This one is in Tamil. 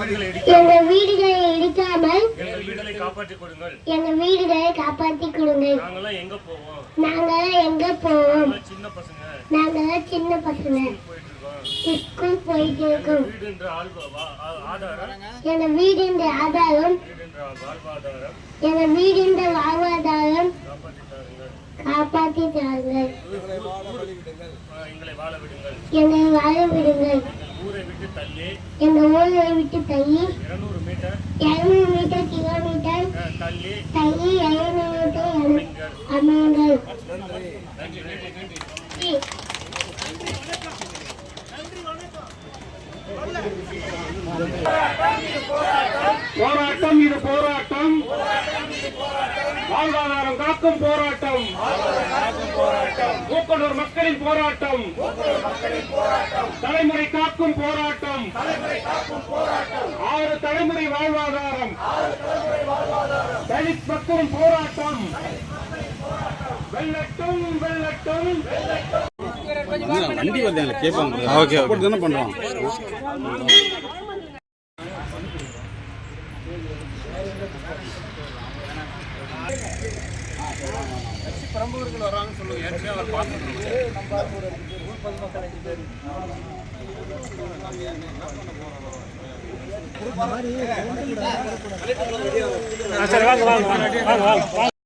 வீடுகளை இடிக்க எங்க வீடுகளை இடிக்காமல் எங்கள் வீடுகளை காப்பாற்றிக் கொடுங்கள். எங்க வீடுகளை கொடுங்க எங்க போவோம்? நாங்களாம் எங்க போவோம்? நாங்கெல்லாம் சின்ன பசங்க. நாங்களாம் சின்ன பசங்க. போயிட்டு இருக்கோம் ஸ்கூல் போயிட்டு இருக்கோம் வீடு என்ற ஆ- ஆதாரம்? எங்க வீடு என்ற வாழ்வாதாரம். எங்க காப்பாற்றி தாருங்கள் எங்களை வாழ விடுங்கள். ஊரை விட்டு தள்ளி எங்க ஊரை விட்டு தள்ளி இருநூறு மீட்டர் இருநூறு மீட்டர் கிலோமீட்டர் ஆ, தள்ளி தள்ளி இருநூறு மீட்டர் நீங்கள் அமையுங்கள் நன்றி நன்றி நன்றி. போராட்டம் இது போராட்டம். வாழ்வாதாரம் காக்கும் போராட்டம். மூக்கனூர் மக்களின் போராட்டம். காக்கும் போராட்டம். ஆறு தலைமுறை வாழ்வாதாரம். தலித் மக்களின் போராட்டம். வெள்ளட்டும் வெள்ளட்டும். வண்டி வருது கேட்பாங்க. Okay okay. தானே பண்ணுறோம் சரி வாங்க வாங்க வாங்க. வாங்க வாங்க